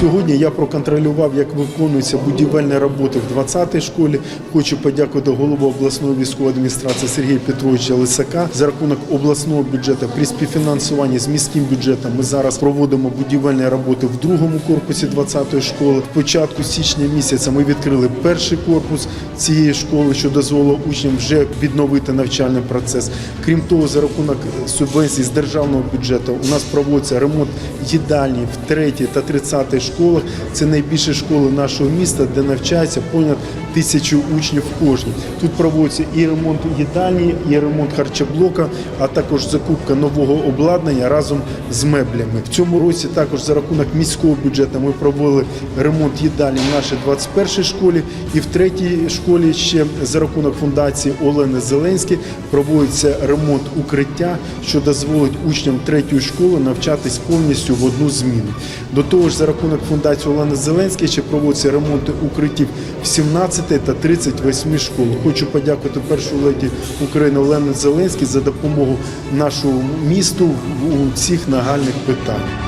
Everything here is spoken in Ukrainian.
Сьогодні я проконтролював, як виконуються будівельні роботи в 20-й школі. Хочу подякувати голову обласної військової адміністрації Сергія Петровича Лисака за рахунок обласного бюджету при співфінансуванні з міським бюджетом. Ми зараз проводимо будівельні роботи в другому корпусі 20-ї школи. В початку січня місяця ми відкрили перший корпус цієї школи, що дозволило учням вже відновити навчальний процес. Крім того, за рахунок субвенцій з державного бюджету у нас проводиться ремонт їдальні в 3 та 30 школах. Це найбільші школи нашого міста, де навчається понад тисячу учнів в кожній. Тут проводиться і ремонт їдальні, і ремонт харчоблока, а також закупка нового обладнання разом з меблями. В цьому році також за рахунок міського бюджету ми провели ремонт їдальні в нашій 21 школі і в третій школі ще за рахунок фундації Олени Зеленської проводиться ремонт укриття, що дозволить учням третьої школи навчатись повністю в одну зміну. До того ж, за рахунок фундації Олени Зеленської ще проводяться ремонти укриттів в 17 та 38 школах. Хочу подякувати першу леді України Олені Зеленській за допомогу нашому місту у всіх нагальних питаннях.